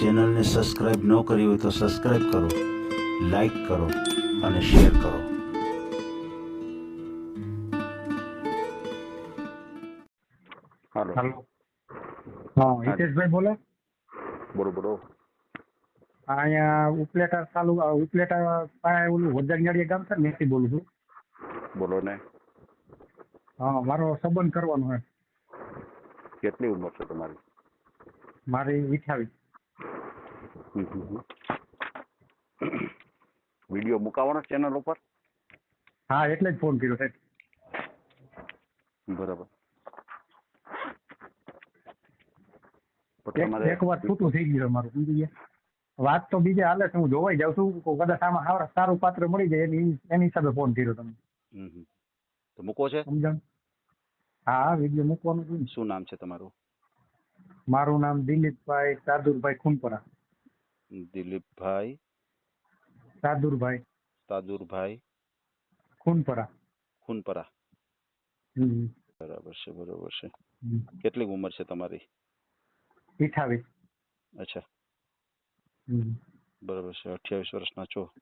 ચેનલને સબસ્ક્રાઇબ ન કરી હોય તો સબસ્ક્રાઇબ કરો લાઈક કરો અને શેર કરો. હાલો. હા હિતેશભાઈ બોલે. બોલો બોલો. આ અહીંયા ઉપલેટા ચાલુ ઉપલેટા પાસે ઓલું વજાંગિયાળી ગામ છે ને બોલું છું. બોલો ને. હા મારો સંબંધ કરવાનો છે. કેટલી ઉંમર છે તમારી? મારી હમ. વીડિયો મુકાવાનો ચેનલ ઉપર? હા એટલે જ ફોન કર્યો સાહેબ. બરાબર. એક વાર છૂટું થઈ ગયું અમારું સમજી ગયા? વાત તો બીજે હાલે છે હું જોવાઈ જાઉં છું કદાચ આમાં સારા- પાત્ર મળી જાય એની એની હિસાબે ફોન કર્યો તમે હમ હમ. તો મૂકો છે? સમજણ? હા વીડિયો મૂકવાનું છે ને. શું નામ છે તમારું? મારું નામ દિલીપભાઈ સાદુરભાઈ ખુનપરા. દિલીપભાઈ? સાદુરભાઈ. તાદુરભાઈ ખૂનપરા. ખૂનપરા. બરાબર છે બરાબર છે. કેટલી ઉંમર છે તમારી? અઠાવીસ અચ્છા. હમ. બરાબર છે અઠ્યાવીસ વર્ષના છો.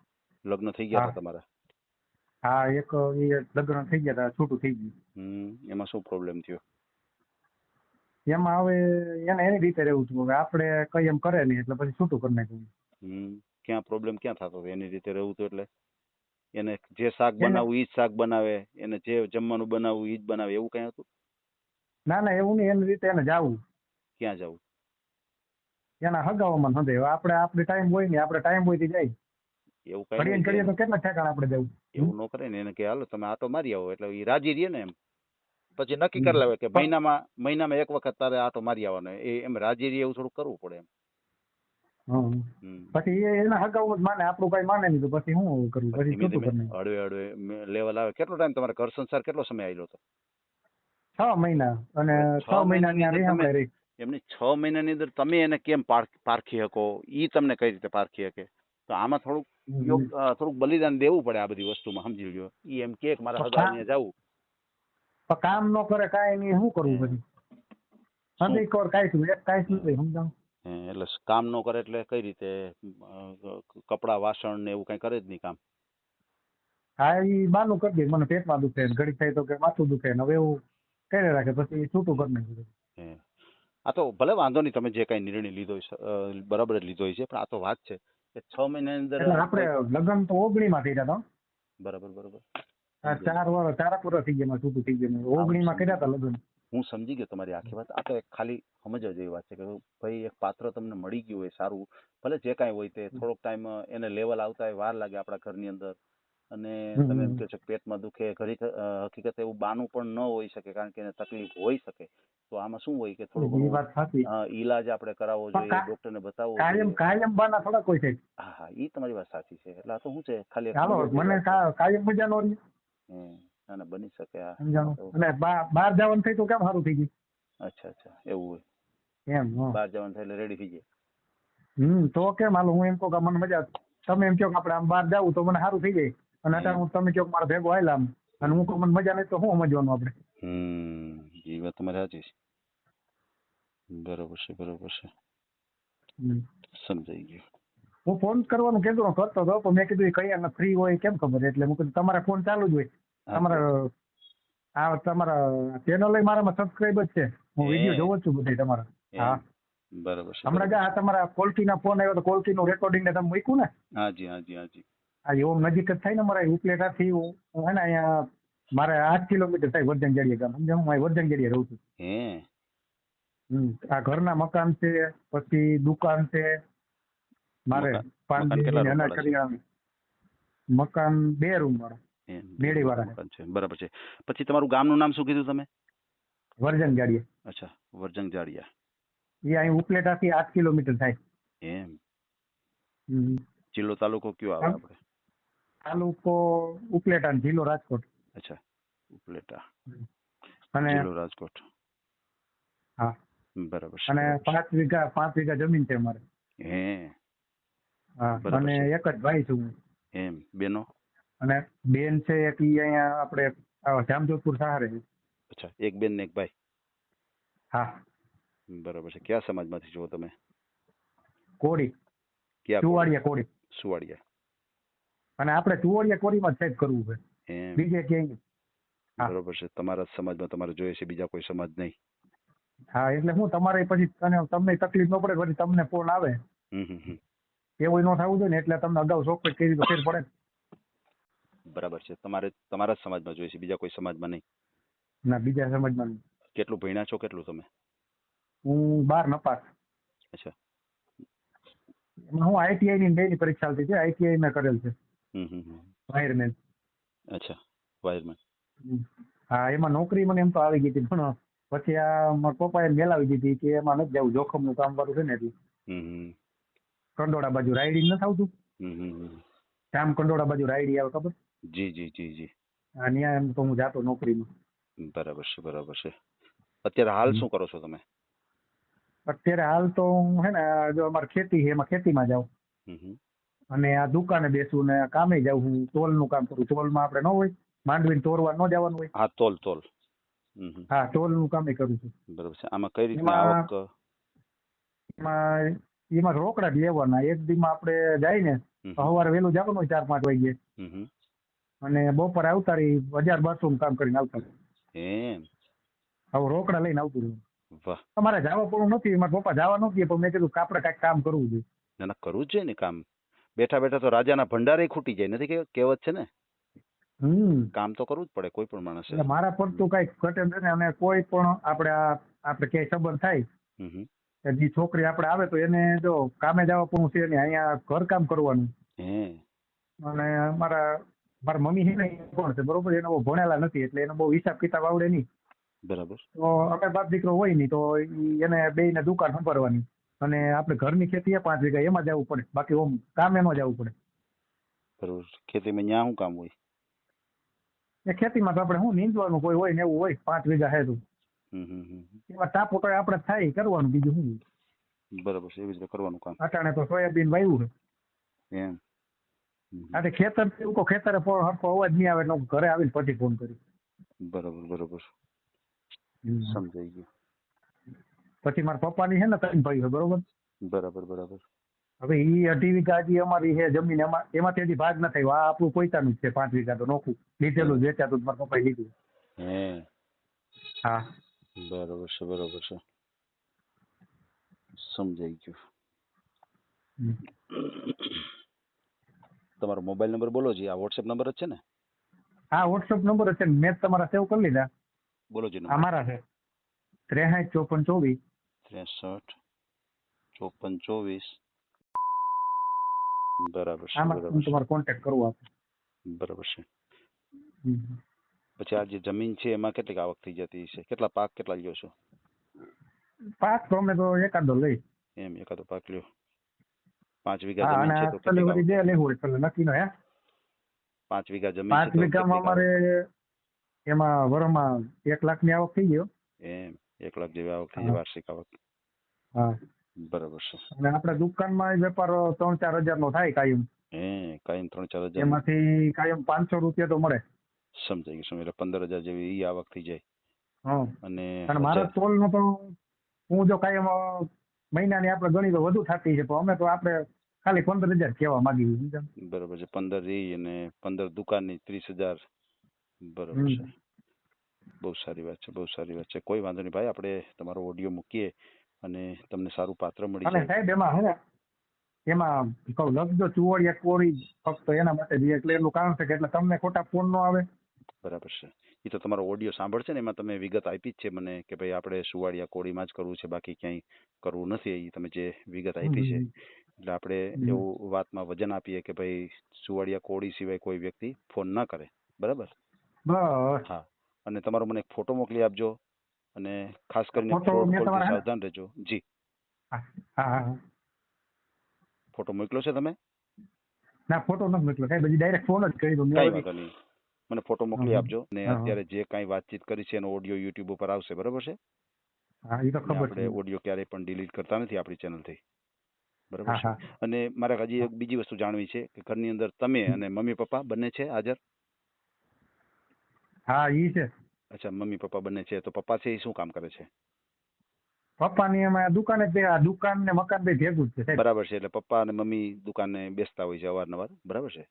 લગ્ન થઈ ગયા હતા તમારા? હા એક લગ્ન થઈ ગયા હતા છૂટું થઈ ગયું. હમ એમાં શું પ્રોબ્લેમ થયો? એમાં હવે એને એની રીતે રહેવું હતું હવે આપણે કઈ એમ કરે નહીં એટલે પછી છૂટું કરી નાખ્યું હમ ક્યાં પ્રોબ્લેમ ક્યાં થતો હતો એની રીતે રહેવું હતું એટલે? એને જે શાક બનાવવું એ જ શાક બનાવે એને જે જમવાનું બનાવવું એ જ બનાવે એવું કઈ હતું? ના ના એવું નહીં એની રીતે એને જાવું. ક્યાં જવું? એના હગાવામાં હવે આપણે આપણે ટાઈમ હોય ને આપણે ટાઈમ હોયથી જાય. એવું કઈ કરીએ તો કેટલા ઠેકાણ આપણે જવું? એવું ન કરે ને એને કે હાલો તમે આટો મારી આવો. એટલે એ રાજી રહીએ ને એમ. પછી નક્કી કરી લેવાય કે મહિનામાં મહિનામાં એક વખત તારે આટો મારી આવવાનો. એ એમ રાજી રહી એવું થોડું કરવું પડે એમ. પછી એના હગાઉ માને આપણું કઈ માને નહીં તો પછી શું કરવું પછી શું હળવે હળવે લેવલ આવે. કેટલો ટાઈમ તમારે ઘર સંસાર કેટલો સમય આવેલો હતો? છ મહિના. અને છ મહિનાની એમની છ મહિનાની અંદર તમે એને કેમ પારખી શકો? ઈ તમને કઈ રીતે પારખી શકે? તો આમાં થોડુંક યોગ થોડુંક બલિદાન દેવું પડે આ બધી વસ્તુમાં સમજી લો ઈ એમ કે મારા તો હગા અહીંયા જાવું પણ કામ ન કરે કાંઈ નહીં શું કરવું પછી? નથી કર કાંઈ કાંઈ નથી સમજાવ. એટલે કામ ન કરે એટલે કઈ રીતે? કપડા વાસણ ને એવું કઈ કરે જ નહીં કામ? હા એ બાનું કરી દે મને પેટમાં દુખે ઘડી થાય તો કે માથું દુખે ને હવે એવું કરે રાખે પછી છૂટું કરી નાખ્યું. આ તો ભલે વાંધો નહીં તમે જે કઈ નિર્ણય લીધો બરાબર જ લીધો હોય છે પણ આ તો વાત છે કે છ મહિનાની અંદર આપણે લગ્ન તો ઓગણી માં થઈ જતા બરાબર બરાબર. ચાર વર્ષ ચાર પૂરા થઈ ગયા છૂટું થઈ ગયું. ઓગણી માં કર્યા હતા લગ્ન. હું સમજી ગયો તમારી આખી વાત. આ તો એક ખાલી સમજવા જેવી વાત છે કે ભાઈ એક પાત્ર તમને મળી ગયું હોય સારું. ભલે જે કાંઈ હોય તે થોડોક ટાઈમ એને લેવલ આવતા હોય વાર લાગે આપણા ઘરની અંદર. અને તમે એમ કહો છો પેટમાં દુખે ઘરી હકીકત એવું બાનું પણ ન હોઈ શકે કારણ કે એને તકલીફ હોઈ શકે. તો આમાં શું હોય કે થોડું ઈલાજ આપણે કરાવવો જોઈએ ડોક્ટર ને બતાવવો કાયમ કાયમ બાના થોડા કોઈ છે. હા હા એ તમારી વાત સાચી છે. એટલે આ તો શું છે? ખાલી મને કાયમ મજા નો ના ના બની શકે આ. સમજાણું? અને બહાર જવાનું થઈ તો કેમ સારું થઈ ગયું? અચ્છા અચ્છા એવું હોય. એમ હં. બહાર જવાનું થાય એટલે રેડી થઈ જાય હમ તો કેમ? હાલો હું એમ કહું કે મને મજા તમે એમ કહો કે આપણે આમ બહાર જાવું તો મને સારું થઈ જાય. અને અત્યારે હું તમે કહો મારે ભેગો આવેલા આમ. અને હું કહું મને મજા નહીં તો શું સમજવાનું આપણે? હમ એ વાત તમારી સાચી છે. બરોબર છે બરોબર છે. સમજાઈ ગયું. હું ફોન કરવાનું હું કરતો હતો પણ મેં કીધું એ એને ફ્રી હોય કેમ ખબર? એટલે હું કીધું તમારા ફોન ચાલુ જ હોય. તમારા આ તમારા ચેનલ મારામાં સબસ્ક્રાઇબ જ છે. હું વીડિયો જોઉં છું બધી તમારા. હા. બરાબર છે હમણાં. આ તમારા કોલકીના ફોન આવ્યો તો કોલકીનું રેકોર્ડિંગ ને તમે મૂક્યું ને? હાજી હાજી હાજી. આ એવો નજીક જ થાય ને મારા ઉપલેટાથી હું હું હે ને અહીંયા મારે આઠ કિલોમીટર થાય વર્ધનગઢિયા ગામ. સમજ્યા? હું વર્જન વર્ધનગઢિયા રહું છું. હે. આ ઘરના મકાન છે પછી દુકાન છે મારે મકાન- પાંચ મકાન કેટલા દિનની અનાજ રૂમવાળા છે? કરિયાણું મકાન બે રૂમ વાળા એમ. મેડીવાળા. મકાન છે બરાબર છે પછી તમારું ગામનું નામ શું કીધું તમે વર્જન ગાડીએ અચ્છા વર્જંગ જાડિયા એ અહીં ઉપલેટાથી આઠ કિલોમીટર થાય એમ હમ. જિલ્લો તાલુકો કયો આવે હા. આપણે તાલુકો ઉપલેટા અને જિલ્લો રાજકોટ અચ્છા ઉપલેટા અને જિલ્લો રાજકોટ હા. બરાબર છે અને બરાબર છે. પાંચ વીઘા પાંચ વીઘા જમીન છે અમારે હે હા અને એક જ ભાઈ છું. એમ બેનો? અને બેન છે એક ઈ અહીંયા આપણે જામજોધપુર સહારે અચ્છા એક બેન ને એક ભાઈ? હા. બરાબર છે. કયા સમાજમાંથી છો તમે? કોડી ક્યાં કોડી? ચુવાડિયા કોડી સુવાડિયા. અને આપણે ચુવાડિયા કોડીમાં ચેક કરવું છે. બીજે ક્યાંય. બરોબર છે. તમારા સમાજમાં તમારે જોઈએ છે બીજા કોઈ સમાજ નહીં. હા એટલે હું તમારે પછી તમને તકલીફ ન પડે પછી તમને ફોન આવે. હમ હમ. એવું ન થવું જોઈએ ને એટલે તમને અગાઉ ચોખ્ખો કરી તો ફેર પડે ને. બરાબર છે. તમારે તમારા જ સમાજમાં જોઈએ છે. બીજા કોઈ સમાજમાં નહીં. ના બીજા સમાજમાં નહીં. કેટલું ભણ્યા છો કેટલું તમે? હું બાર નપાસ. અચ્છા. એમાં હું આઈટીઆઈ ની ની પરીક્ષા આવતી હતી. આઈટીઆઈ મેં કરેલ છે. વાયરમેન. અચ્છા. વાયરમેન. હા એમાં નોકરી મને એમ તો આવી ગઈ હતી પણ પછી આ મારા પપ્પાએ મેલાવી દીધી કે એમાં નથી જવું. જોખમનું કામ કરું છે ને એટલે. કંડોળા બાજુ રાયડી નથી આવતું હમ. કંડોળા બાજુ રાયડી આવે ખબર? જી જી જી જી. ત્યાં એમ તો હું જાતો નોકરીમાં. બરાબર છે બરાબર છે. અત્યારે હાલ શું કરો છો તમે? અત્યારે હાલ તો હું હે ને જો અમારે ખેતી છે એમાં ખેતીમાં જાઉં. અને આ દુકાને બેસું ને કામે જાઉં હું ટોલનું કામ કરું. ટોલમાં આપણે ન હોય માંડવીને તોરવા ન જવાનું હોય. હા તોલ તોલ. હા તોલ ટોલનું કામે કરું છું. બરાબર છે. આમાં કઈ રીતે આવક? એમાં એમાં રોકડા જ લેવાના એક દીમાં આપણે જાય ને તો સવારે વહેલું જવાનું હોય ચાર પાંચ વાગે. અને બપોરે આવતા રહી હજાર બસો નું કામ કરીને આવતા એમ. હવે રોકડા લઈને આવતું રહ્યું. અમારે જવા પણ નથી. મારા પપ્પા જવા નથી પણ મેં કીધું આપણે કાંઈક કામ કરવું જોઈએ. ના ના કરવું જ જોઈએ ને કામ. બેઠા બેઠા તો રાજાના ભંડારે ખૂટી જાય. નથી કે કહેવત છે ને? હમ. કામ તો કરવું જ પડે કોઈ પણ માણસ. મારા તો કંઈક ઘટે છે ને અને કોઈ પણ આપણે આપડે આપણે ક્યાંય સંબંધ થાય જે છોકરી આપણે આવે તો એને જો કામે જવા પણ છે ને અહીંયા ઘર કામ કરવાનું અને મારા મારા મમ્મી છે ને કોણ છે? બરોબર? એને બહુ ભણેલા નથી એટલે એને બહુ હિસાબ કિતાબ આવડે નહીં. બરાબર. તો અમે બાપ દીકરો હોય નહીં તો ઈ એને ને દુકાન સંભાળવાની. અને આપણે ઘરની ખેતી પાંચ વીઘા એમાં જવું પડે. બાકી ઓમ કામે ન જવું પડે. બરાબર. ખેતીમાં ન્યા શું કામ હોય? એ ખેતીમાં તો આપણે શું નીંદવાનું કોઈ હોય ને એવું હોય પાંચ વીઘા હે તો. એમાં ટાપુ તો આપણે થાય કરવાનું બીજું શું? બરાબર છે એવી રીતે કરવાનું કામ. અટાણે તો સોયાબીન વાવ્યું છે. એમ. અને ખેતર એવું કહો ખેતરે હરખો અવાજ નહીં આવે એટલે ઘરે આવીને પછી ફોન કરી બરાબર બરાબર. સમજાઈ ગયું. પછી મારા પપ્પાની છે ને ત્રણ ભાઈ છે બરોબર? બરાબર બરાબર. હવે ઈ અઢી વીઘા હજી અમારી છે જમીન એમાં એમાંથી હજી ભાગ ન થયો. આ આપણું પોતાનું જ છે પાંચ વીઘા તો નોખું. લીધેલું વેચાતું મારા પપ્પાએ લીધું. હા. બરાબર છે બરાબર છે સમજાઈ ગયું તમારો મોબાઈલ નંબર બોલો જી આ વોટ્સએપ નંબર જ છે ને હા વોટ્સઅપ નંબર જ છે મેં તમારા સેવ કરી લીધા બોલો જી અમારા મારા છે ત્રેસાઠ ચોપન ચોવીસ ત્રેસઠ ચોપન ચોવીસ બરાબર છે તમારો કોન્ટેક્ટ કરું આપણે બરાબર છે. પછી આ જે જમીન છે એમાં કેટલીક આવક થઈ જતી છે કેટલા પાક કેટલા લ્યો છો? પાક તો અમે તો એકાદો લઈ. એમ એકાદો પાક લ્યો. પાંચ વીઘા જમીન છે તો કેટલી? બે લેવું હોય એટલે નક્કી નો હે? પાંચ વીઘા જમીન પાંચ વીઘામાં અમારે એમાં વરમાં એક લાખની આવક થઈ ગયો એમ એક લાખ જેવી આવક થઈ વાર્ષિક આવક. હા. બરાબર છે. અને આપણે દુકાનમાં વેપાર ત્રણ ચાર હજાર નો થાય કાયમ. હે કાયમ ત્રણ ચાર હજાર. એમાંથી કાયમ પાંચસો રૂપિયા તો મળે. સમજાઈ ગયું એટલે પંદર હજાર જેવી ઈ આવક થઈ જાય. અને મારા ટોલ નો તો હું જો કાયમ મહિનાની આપણે ગણી તો વધુ થતી છે પણ અમે તો આપણે ખાલી પંદર હજાર કહેવા માંગીએ બરોબર છે પંદર ઈ અને પંદર દુકાનની ત્રીસ હજાર. બરોબર છે. બહુ સારી વાત છે બહુ સારી વાત છે. કોઈ વાંધો નહીં ભાઈ આપણે તમારો ઓડિયો મૂકીએ અને તમને સારું પાત્ર મળી જાય. સાહેબ એમાં હે ને એમાં કહું લખજો ચુવડિયા કોરી ફક્ત એના માટે એટલે એનું કારણ છે કે એટલે તમને ખોટા ફોન નો આવે. બરાબર છે. એ તો તમારો ઓડિયો સાંભળશે ને એમાં તમે વિગત આપી જ છે મને કે ભાઈ આપણે સુવાડિયા કોળીમાં જ કરવું છે બાકી ક્યાંય કરવું નથી એ તમે જે વિગત આપી છે. એટલે આપણે. એવું વાતમાં વજન આપીએ કે ભાઈ સુવાડિયા કોળી સિવાય કોઈ વ્યક્તિ ફોન ના કરે. બરાબર? હા. અને તમારો મને એક ફોટો મોકલી આપજો અને ખાસ કરીને? સાવધાન રહેજો. જી. ફોટો મોકલ્યો છે તમે? ના ફોટો નથી મોકલો. કઈ બધી ડાયરેક્ટ ફોન જ કરી દો કઈ વાંધો નહીં. મને ફોટો મોકલી આપજો ને હા. અત્યારે જે કાંઈ વાતચીત કરી છે એનો ઓડિયો યુટ્યુબ ઉપર આવશે બરાબર છે? હા એ તો અને ખબર આપણે છે. ઓડિયો ક્યારેય પણ ડિલીટ કરતા નથી આપણી ચેનલથી બરાબર હા છે? હા. અને મારે હજી એક બીજી વસ્તુ જાણવી છે કે ઘરની અંદર તમે અને મમ્મી પપ્પા બંને છે હાજર? હા ઈ છે. અચ્છા મમ્મી પપ્પા બંને છે તો પપ્પા છે એ શું કામ કરે છે? પપ્પાની એમાં દુકાને જ બે આ દુકાન ને મકાન બે ભેગું જ છે સાહેબ. બરાબર છે એટલે પપ્પા અને મમ્મી દુકાને બેસતા હોય છે અવારનવાર બરાબર છે?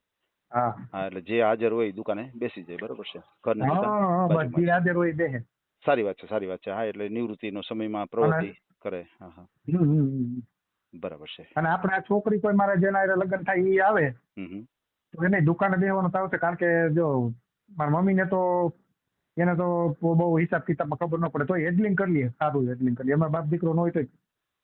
હા. હા એટલે જે હાજર હોય એ દુકાને બેસી જાય બરોબર છે? ઘરની હા હા, બધી હાજર હોય બે સારી વાત છે સારી વાત છે. હા એટલે નિવૃત્તિનો સમયમાં પ્રવૃત્તિ કરે. હા હા. બરાબર છે. અને આપણે આ છોકરી કોઈ મારા જેના હારે લગ્ન થાય એ આવે તો એને દુકાને બેસવાનું થાવ છે કારણ કે જો મારા મમ્મીને તો એને તો બહુ હિસાબ કિતાબમાં ખબર ન પડે તો હેડલિંગ કરી લઈએ સારું હેડલિંગ કરીએ એમાં બાપ દીકરો ન હોય તો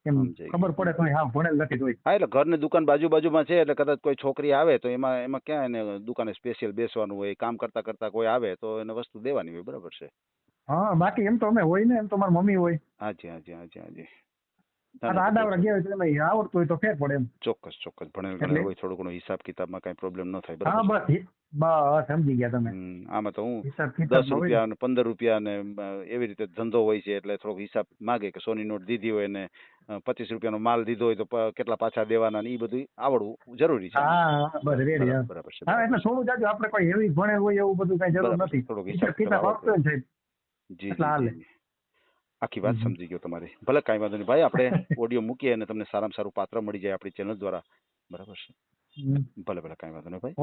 એમ ખબર પડે તો હા ભણેલ નથી જોઈ હા એટલે ઘરની દુકાન બાજુ બાજુમાં છે એટલે કદાચ કોઈ છોકરી આવે તો એમાં એમાં ક્યાં એને દુકાને સ્પેશિયલ બેસવાનું હોય કામ કરતા કરતા કોઈ આવે તો એને વસ્તુ દેવાની હોય બરાબર છે. હા બાકી એમ તો અમે હોય ને એમ તો મારી મમ્મી હોય. હાજી હાજી હાજી હાજી. આડાવડા હોય એમાં આવડતું હોય તો ફેર પડે એમ. ચોક્કસ ચોક્કસ. ભણેલ ગણેલ હોય થોડો ઘણો હિસાબ કિતાબમાં કઈ પ્રોબ્લેમ ન થાય હા છે? બસ બસ સમજી ગયા તમે. આમાં તો હું દસ રૂપિયા ને પંદર રૂપિયા ને એવી રીતે ધંધો હોય છે એટલે થોડોક હિસાબ માગે કે સોની નોટ દીધી હોય ને પચીસ રૂપિયાનો માલ દીધો હોય તો કેટલા પાછા દેવાના ને એ બધું આવડવું જરૂરી છે. હા બરાબર છે હા એટલે થોડું જાજુ આપણે કોઈ હેવી ભણેલ હોય એવું બધું કઈ જરૂર નથી. થોડોક હિસાબ કિતાબ જી. જી. આખી વાત સમજી ગયો તમારી. ભલે કાંઈ વાંધો નહીં. ભાઈ આપણે ઓડિયો મૂકીએ અને તમને સારામાં સારું પાત્ર મળી જાય આપણી ચેનલ દ્વારા. બરાબર છે? ભલે ભલે કાંઈ વાંધો નહીં ભાઈ.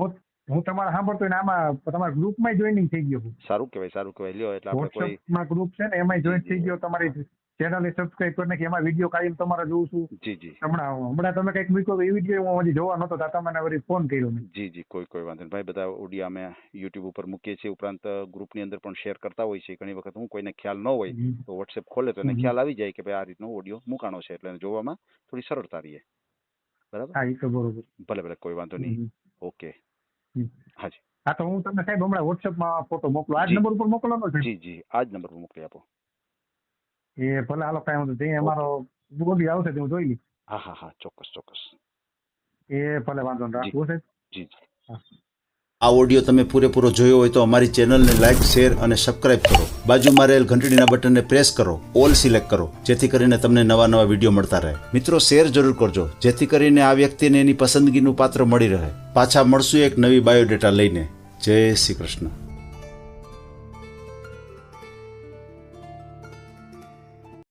હું તમારા સાંભળતો ને આમાં તમારા ગ્રુપમાં જોઈનિંગ થઈ ગયો સારું કહેવાય સારું કહેવાય. લ્યો એટલે આપણે કોઈ ગ્રુપ છે ને એમાં જોઈન થઈ ગયો તમારી ચેનલ સબસ્ક્રાઇબ કરી નાખી એમાં વીડિયો કાયમ તમારા જોઉં છું. જી જી. હમણાં હમણાં તમે કંઈક મૂક્યો એ વીડિયો હું હજી જોવા નતો તો તમને વળી ફોન કર્યો મેં. જી જી કોઈ કોઈ વાંધો નહીં. ભાઈ બધા ઓડિયા અમે યુટ્યુબ ઉપર મૂકીએ છીએ. ઉપરાંત ગ્રુપની અંદર પણ શેર કરતા હોય છે ઘણી વખત હું કોઈને ખ્યાલ ન હોય તો વોટ્સએપ ખોલે તો એને ખ્યાલ આવી જાય કે ભાઈ આ રીતનો ઓડિયો મૂકાણો છે. એટલે જોવામાં થોડી સરળતા રહીએ બરાબર? હા એ તો બરોબર. ભલે ભલે કોઈ વાંધો નહીં. ઓકે. હાજી હા તો હું તમને સાહેબ હમણાં વોટ્સએપમાં ફોટો મોકલું. આ જ નંબર ઉપર મોકલવાનો છે? જી જી. આ જ નંબર પર મોકલી આપો. એ ભલે હાલો કાંઈ વાંધો નહીં. અમારો બોડી આવશે તે હું જોઈ લઈશ. હા હા હા ચોક્કસ ચોક્કસ. એ ભલે વાંધો નહીં રાખવું સાહેબ જી જી આ ઓડિયો તમે પૂરેપૂરો જોયો હોય તો અમારી ચેનલને લાઇક શેર અને સબસ્ક્રાઇબ કરો. બાજુમાં રહેલ ઘંટડીના બટનને પ્રેસ કરો ઓલ સિલેક્ટ કરો જેથી કરીને તમને નવા નવા વીડિયો મળતા રહે. મિત્રો શેર જરૂર કરજો જેથી કરીને આ વ્યક્તિને એની પસંદગીનું પાત્ર મળી રહે. પાછા મળશું એક નવી બાયોડેટા લઈને. જય શ્રી કૃષ્ણ.